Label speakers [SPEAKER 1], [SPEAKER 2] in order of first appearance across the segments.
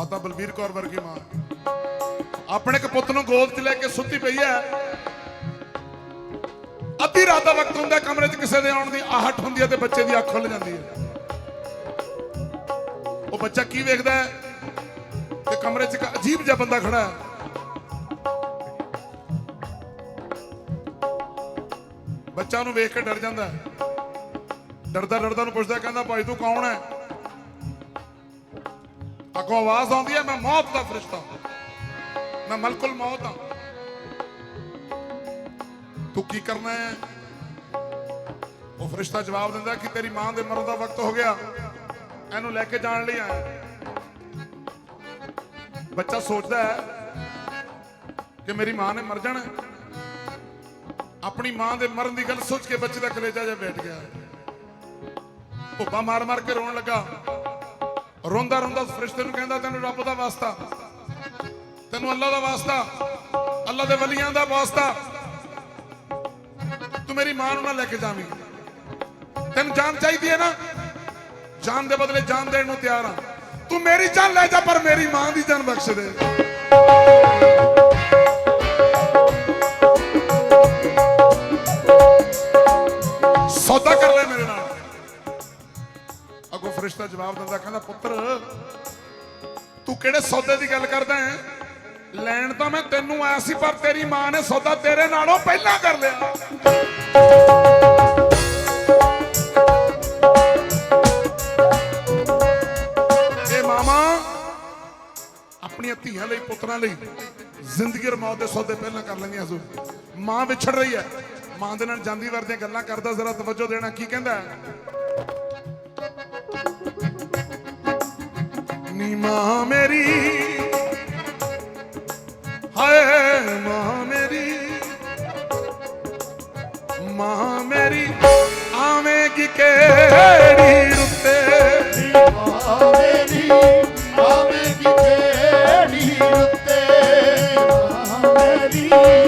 [SPEAKER 1] ਮਾਤਾ ਬਲਬੀਰ ਕੌਰ ਵਰਗੀ ਮਾਂ। ਆਪਣੇ ਇੱਕ ਪੁੱਤ ਨੂੰ ਗੋਦ 'ਚ ਲੈ ਕੇ ਸੁੱਤੀ ਪਈ ਹੈ। ਅੱਧੀ ਰਾਤ ਦਾ ਵਕਤ ਹੁੰਦਾ, ਕਮਰੇ 'ਚ ਕਿਸੇ ਦੇ ਆਉਣ ਦੀ ਆਹਟ ਹੁੰਦੀ ਹੈ ਤੇ ਬੱਚੇ ਦੀ ਅੱਖ ਖੁੱਲ ਜਾਂਦੀ ਹੈ। ਉਹ ਬੱਚਾ ਕੀ ਵੇਖਦਾ ਹੈ? ਤੇ ਕਮਰੇ 'ਚ ਇੱਕ ਅਜੀਬ ਜਿਹਾ ਬੰਦਾ ਖੜਾ ਹੈ। ਬੱਚਾ ਉਹਨੂੰ ਵੇਖ ਕੇ ਡਰ ਜਾਂਦਾ ਹੈ। ਡਰਦਾ ਡਰਦਾ ਨੂੰ ਪੁੱਛਦਾ ਕਹਿੰਦਾ, ਭਾਈ ਤੂੰ ਕੌਣ ਹੈ? ਅੱਗੋਂ ਆਵਾਜ਼ ਆਉਂਦੀ ਹੈ, ਮੈਂ ਮੌਤ ਦਾ ਫਰਿਸ਼ਤਾ ਮੈਂ ਮਲਕੁਲ ਮੌਤ ਹਾਂ। ਤੂੰ ਕੀ ਕਰਨਾ ਹੈ? ਉਹ ਫਰਿਸ਼ਤਾ ਜਵਾਬ ਦਿੰਦਾ ਕਿ ਤੇਰੀ ਮਾਂ ਦੇ ਮਰਨ ਦਾ ਵਕਤ ਹੋ ਗਿਆ। ਇਹਨੂੰ ਲੈ ਕੇ ਜਾਣ ਲਈ ਆਇਆ। ਬੱਚਾ ਸੋਚਦਾ ਹੈ ਕਿ ਮੇਰੀ ਮਾਂ ਨੇ ਮਰ ਜਾਣਾ ਆਪਣੀ ਮਾਂ ਦੇ ਮਰਨ ਦੀ ਗੱਲ ਸੋਚ ਕੇ ਬੱਚੇ ਦਾ ਕਲੇਜਾ ਜਿਹਾ ਬੈਠ ਗਿਆ। ਭੁੱਬਾ ਮਾਰ ਮਾਰ ਕੇ ਰੋਣ ਲੱਗਾ। ਰੋਂਦਾ ਰੋਂਦਾ ਫਰਿਸ਼ਤੇ ਨੂੰ ਕਹਿੰਦਾ, ਤੈਨੂੰ ਰੱਬ ਦਾ ਵਾਸਤਾ। ਤੈਨੂੰ ਅੱਲਾ ਦਾ ਵਾਸਤਾ। ਅੱਲਾ ਦੇ ਵਲੀਆਂ ਦਾ ਵਾਸਤਾ। ਤੂੰ ਮੇਰੀ ਮਾਂ ਨੂੰ ਨਾ ਲੈ ਕੇ ਜਾਵੀਂ। ਤੈਨੂੰ ਜਾਨ ਚਾਹੀਦੀ ਹੈ ਨਾ? ਜਾਨ ਦੇ ਬਦਲੇ ਜਾਨ ਦੇਣ ਨੂੰ ਤਿਆਰ ਆ। ਤੂੰ ਮੇਰੀ ਜਾਨ ਲੈ ਜਾ, ਪਰ ਮੇਰੀ ਮਾਂ ਦੀ ਜਾਨ ਬਖਸ਼ ਦੇ। ਅਗੋ ਜਵਾਬ ਦਿੰਦਾ, ਕਹਿੰਦਾ, ਪੁੱਤਰ, ਤੂੰ ਕਿਹੜੇ ਸੌਦੇ ਦੀ ਗੱਲ ਕਰਦਾ ਹੈ? ਲੈਣ ਤਾਂ ਮੈਂ ਤੈਨੂੰ ਆਇਆ ਸੀ, ਪਰ ਤੇਰੀ ਮਾਂ ਨੇ ਸੌਦਾ ਤੇਰੇ ਨਾਲੋਂ ਪਹਿਲਾਂ ਕਰ ਲਿਆ। ਇਹ ਮਾਮਾ, ਆਪਣੀਆਂ ਧੀਆਂ ਲਈ, ਪੁੱਤਰਾਂ ਲਈ ਜ਼ਿੰਦਗੀ ਔਰ ਮੌਤ ਦੇ ਸੌਦੇ ਪਹਿਲਾਂ ਕਰ ਲੈਂਦੀਆਂ ਸੋ। ਮਾਂ ਵਿਛੜ ਰਹੀ ਹੈ। ਮਾਂ ਦੇ ਨਾਲ ਜਾਂਦੀ ਵਰਦੀਆਂ ਗੱਲਾਂ ਕਰਦਾ, ਜ਼ਰਾ ਤਵੱਜੋ ਦੇਣਾ, ਕੀ ਕਹਿੰਦਾ ਨੀ ਮਾਂ ਮੇਰੀ। ਹਾਏ, ਮਾਂ ਮੇਰੀ। ਮਾਂ ਮੇਰੀ ਆਵੇਂਗੀ ਕਿਹੜੀ ਰੁੱਤੇ।
[SPEAKER 2] ਆਵੇਗੀ ਆਵੇਗੀ ਕਿਹੜੀ ਰੁੱਤੇ। ਆਵੇਗੀ ਆਵੇਗੀ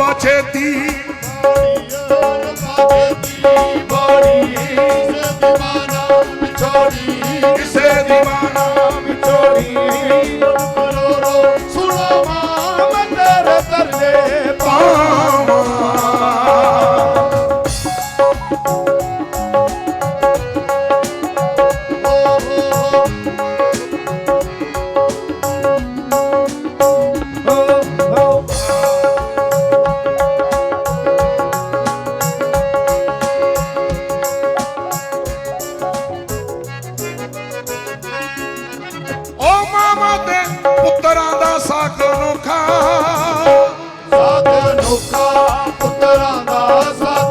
[SPEAKER 2] ਰੁੱਤੇ
[SPEAKER 1] ਰੱਬਾ ਛੇਤੀ ਕਿਸੇ ਦੀ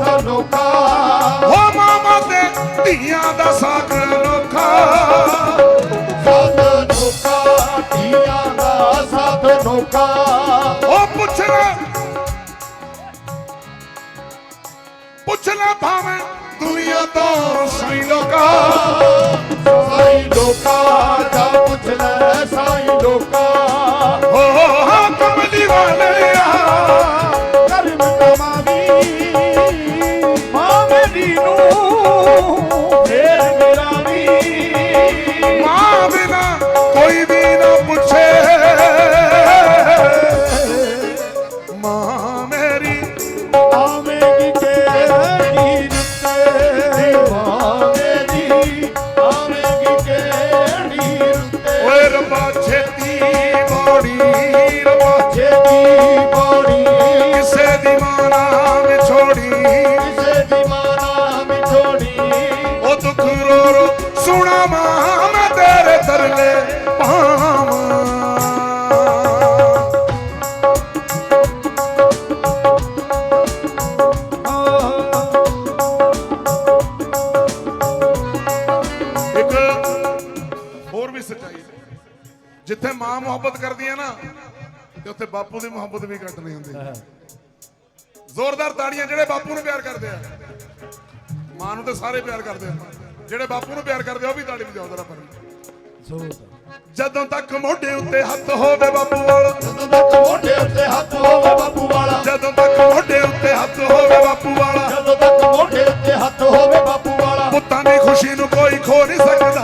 [SPEAKER 1] ਅਨੋਖਾ ਓ ਮਾਮਾ ਤੇ ਧੀਆਂ ਦਾ ਅਨੋਖਾ ਪੁੱਛਣਾ। ਪੁੱਛਣਾ ਭਾਵੇਂ ਦੁਨੀਆ ਤੋਂ ਸਹੀ ਲੋਕਾ।
[SPEAKER 2] ਸਾਈ ਲੋਕਾ ਜਾ ਪੁੱਛ ਲੈ ਸਾਈ ਕਮਾਵੀ ਮਾਂ
[SPEAKER 1] ਸਰਲੇ ਜਿੱਥੇ ਮਾਂ ਮੁਹੱਬਤ ਕਰਦੀ ਹੈ ਨਾ ਤੇ ਉੱਥੇ ਬਾਪੂ ਦੀ ਮੁਹੱਬਤ ਵੀ ਘੱਟ ਹੁੰਦੀ। ਜ਼ੋਰਦਾਰ ਤਾੜੀਆਂ ਜਿਹੜੇ ਬਾਪੂ ਨੂੰ ਪਿਆਰ ਕਰਦੇ ਆ। ਮਾਂ ਨੂੰ ਤਾਂ ਸਾਰੇ ਪਿਆਰ ਕਰਦੇ ਆ। ਜਿਹੜੇ ਬਾਪੂ ਨੂੰ ਪਿਆਰ ਕਰਦੇ ਆ ਉਹ ਵੀ ਤਾੜੀ ਵਜਾਓ ਜ਼ਰਾ ਪਰ ਜਦੋਂ ਤੱਕ ਮੋਢੇ ਉੱਤੇ ਹੱਥ ਹੋਵੇ ਬਾਪੂ ਵਾਲਾ।
[SPEAKER 2] ਜਦੋਂ ਤੱਕ ਮੋਢੇ ਉੱਤੇ ਹੱਥ ਹੋਵੇ ਬਾਪੂ ਵਾਲਾ।
[SPEAKER 1] ਜਦੋਂ ਤੱਕ ਮੋਢੇ ਉੱਤੇ ਹੱਥ ਹੋਵੇ ਬਾਪੂ ਵਾਲਾ।
[SPEAKER 2] ਜਦੋਂ ਤੱਕ ਮੋਢੇ ਉੱਤੇ ਹੱਥ ਹੋਵੇ ਬਾਪੂ ਵਾਲਾ।
[SPEAKER 1] ਪੁੱਤਾਂ ਦੀ ਖੁਸ਼ੀ ਨੂੰ ਕੋਈ ਖੋ ਨਹੀਂ ਸਕਦਾ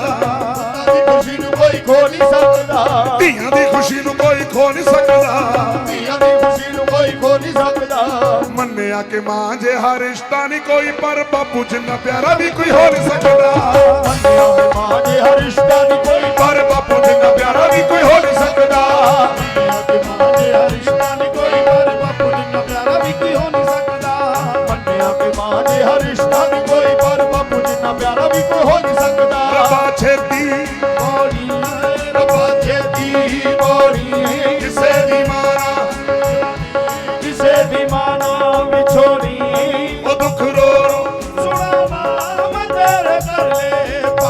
[SPEAKER 2] ਦੀ ਖੁਸ਼ੀ ਨੂੰ ਕੋਈ ਖੋ ਨਹੀਂ ਸਕਦਾ।
[SPEAKER 1] ਧੀਆਂ ਦੀ ਖੁਸ਼ੀ ਨੂੰ ਕੋਈ ਖੋ ਨਹੀਂ ਸਕਦਾ।
[SPEAKER 2] ਕੇ ਮਾਂ ਜੇ ਹਰ ਰਿਸ਼ਤਾ ਨਹੀਂ ਕੋਈ ਪਰ ਬਾਪੂ ਜਿੰਨਾ
[SPEAKER 1] ਪਿਆਰਾ ਵੀ ਕੋਈ ਹੋਰ ਸਕਦਾ। ਮਾਂ ਜੇ ਹਰ ਰਿਸ਼ਤਾ ਨਹੀਂ ਕੋਈ ਪਰ ਬਾਪੂ ਜਿੰਨਾ ਪਿਆਰਾ ਵੀ ਕੋਈ ਹੋਰ ਸਕਦਾ।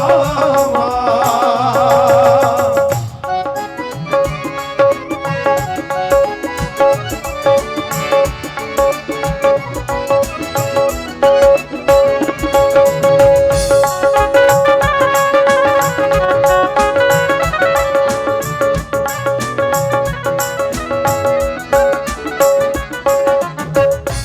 [SPEAKER 1] oh, oh.